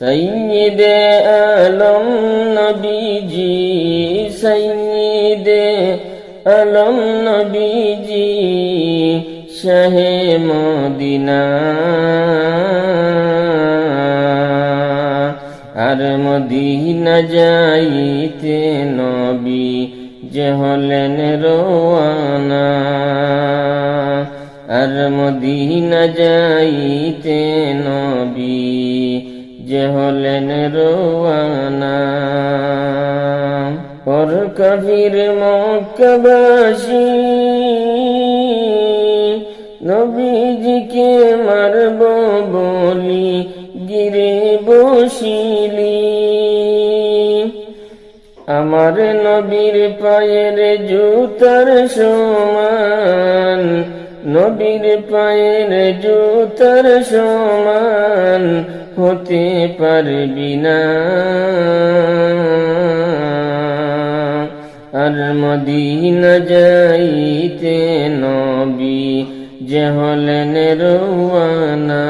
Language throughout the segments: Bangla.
সৈয়দ আলম নবীজি সৈয়দ আলম নবীজি, শাহে মদিনা। আর মদিনা যাইতে নবী যে হলেন রোয়ানা। আর মদিনা যাইতে নবী যে হলেন রোয়ানা। পর কবির মক্কাবাসী, নবীজিকে মারব বলি, গিরে বসিলি। আমার নবীর পায়ের জুতার সমান নবীর পায়ের জুতার সমান হতে পারবি না। আর মদিনা যাইতে নবী যে হলেন রোয়ানা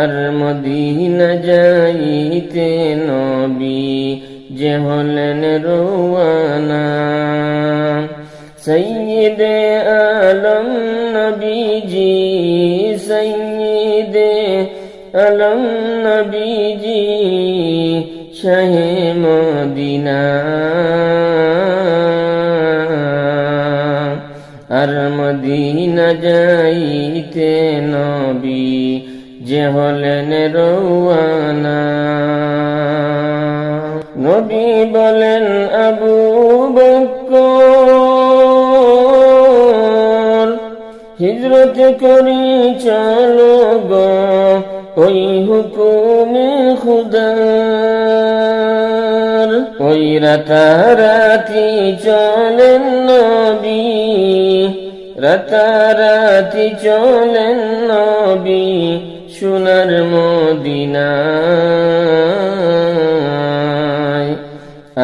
আর মদিনা যাইতে নবী যে হলেন রোয়ানা সৈয়দ আলম নবীজি সৈয়দ আলম নবীজি শাহে মদিনা আর মদিনা যাইতে নবী যে হলেন রৌয়ানা নবী বলেন আবু বকর হিজরত করি চলো গো, ওই হুকুমে খুদার। ওই রাতারাতি চলেন নবী, রাতারাতি চলেন নবী, সোনার মদিনায়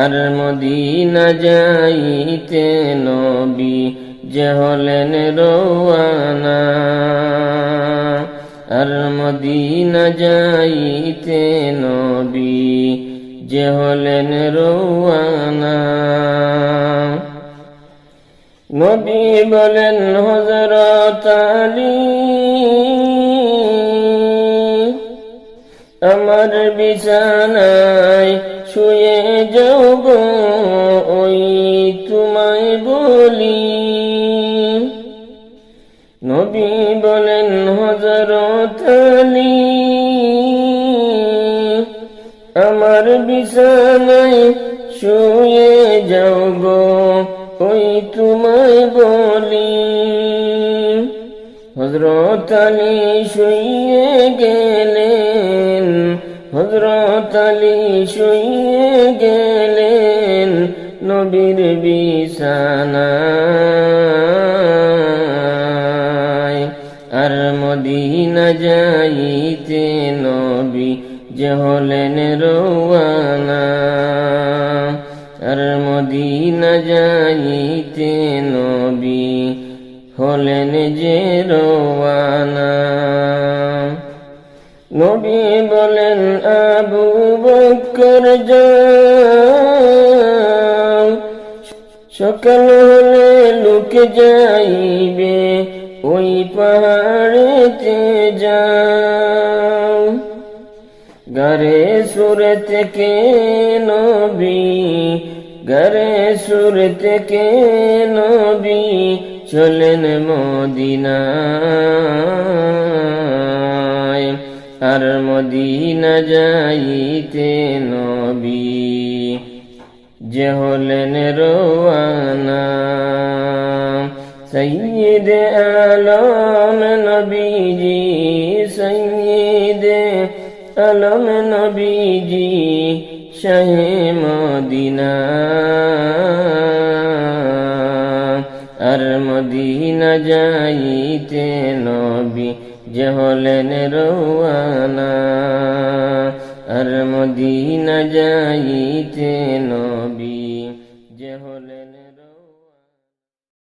আর মদিনা যাইতে নবী যে হলেন রোয়ানা। আর মদিনা যাইতে নবী যে হলেন রোয়ানা। নবী বলেন হজরত আলী আমার বিছানায় শুয়ে যাও গো ওই তোমায় বলি। নবী বলেন হজরত আলী, আমার বিছানায় শুয়ে যাও গো ওই তোমায় বলি। হজরত আলী শুয়ে গেলেন। হজরত আলী শুয়ে গেলেন নবীর বিছানায় আর মদিনা যাইতে নবী যে হলেন রোয়ানা আর মদিনা যাইতে নবী হলেন যে রোয়ানা নবী বলেন, আবু বকর যাও, সকাল হলে লোক যাইবে, ওই পাহাড়েতে যাও। গারে সুর থেকে নবী, গারে সুর থেকে নবী চলেন মদিনায় আর মদিনা যাইতে নবী, যে হলেন রোয়ানা। সৈয়দ আলম নবীজি, সৈয়দ আলম নবীজি, শাহে মদিনা। আর মদিনা যাইতে নবী যে হলেন রোয়ানা।